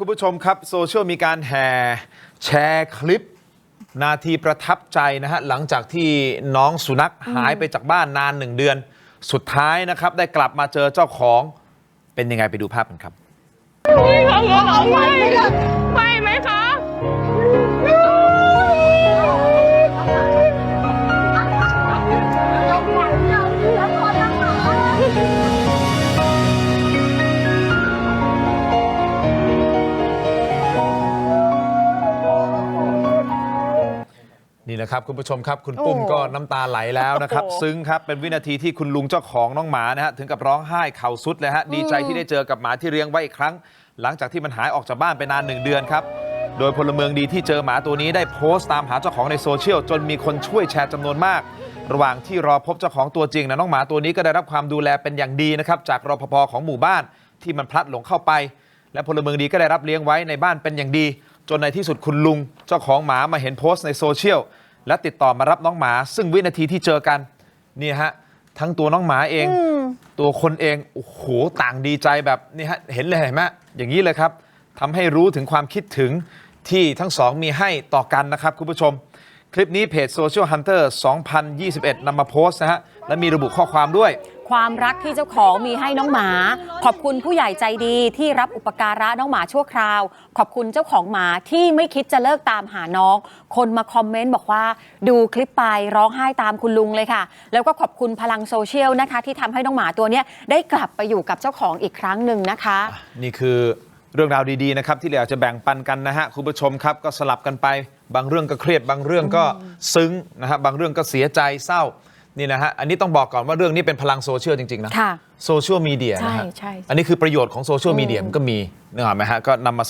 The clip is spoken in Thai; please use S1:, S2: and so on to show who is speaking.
S1: คุณผู้ชมครับโซเชียลมีการแห่แชร์คลิป นาทีประทับใจนะฮะ หลังจากที่น้องสุนัขหายไปจากบ้านนานหนึ่งเดือน สุดท้ายนะครับ ได้กลับมาเจอเจ้าของเป็นยังไงไปดูภาพกันครับ นี่นะครับคุณผู้ชมครับคุณปุ้ม
S2: โอ้
S1: ก็น้ำตาไหลแล้วนะครับ
S2: โอ้โห
S1: ซึ้งครับเป็นวินาทีที่คุณลุงเจ้าของน้องหมานะฮะถึงกับร้องไห้เข่าสุดเลยฮะดีใจที่ได้เจอกับหมาที่เลี้ยงไว้อีกครั้ง หลังจากที่มันหายออกจากบ้านไปนานหนึ่งเดือนครับโดยพลเมืองดีที่เจอหมาตัวนี้ได้โพสต์ตามหาเจ้าของในโซเชียลจนมีคนช่วยแชร์จำนวนมาก ระหว่างที่รอพบเจ้าของตัวจริงนะน้องหมาตัวนี้ก็ได้รับความดูแลเป็นอย่างดีนะครับจากรปภของหมู่บ้านที่มันพลัดหลงเข้าไป และพลเมืองดีก็ได้รับเลี้ยงไว้ในบ้านเป็นอย่างดี จนในที่สุดคุณลุงเจ้าของหมามาเห็นโพสต์ในโซเชียลและติดต่อมารับน้องหมา ซึ่งวินาทีที่เจอกันนี่ฮะทั้งตัวน้องหมาเอง ตัวคนเองโอ้โหต่างดีใจแบบนี่ฮะเห็นเลยเห็นไหมอย่างนี้เลยครับทำให้รู้ถึงความคิดถึงที่ทั้งสองมีให้ต่อกันนะครับคุณผู้ชม คลิปนี้เพจ Social Hunter 2021นำมาโพสต์นะฮะ และมีระบุข้อความด้วย
S2: ความรักที่เจ้าของมีให้น้องหมา ขอบคุณผู้ใหญ่ใจดีที่รับอุปการะน้องหมาชั่วคราว ขอบคุณเจ้าของหมาที่ไม่คิดจะเลิกตามหาน้อง คนมาคอมเมนต์บอกว่า ดูคลิปไปร้องไห้ตามคุณลุงเลยค่ะ แล้วก็ขอบคุณพลังโซเชียลนะคะ ที่ทำให้น้องหมาตัวเนี้ยได้กลับไปอยู่กับเจ้าของอีกครั้งหนึ่งนะคะ
S1: นี่คือ เรื่องราวดีๆนะครับที่เราอยากจะแบ่งปันกันนะฮะคุณผู้ชมครับก็สลับกันไป บางเรื่องก็เครียดบางเรื่องก็ซึ้งนะฮะบางเรื่องก็เสียใจเศร้านี่นะฮะอันนี้ต้องบอกก่อนว่าเรื่องนี้เป็นพลังโซเชียลจริงๆนะ
S2: ค่ะ
S1: โซเชียลมีเดียนะฮะ
S2: ใช่ใช่
S1: อันนี้คือประโยชน์ของโซเชียลมีเดียมันก็มีนึกออกไหมฮะก็นำมาเสนอ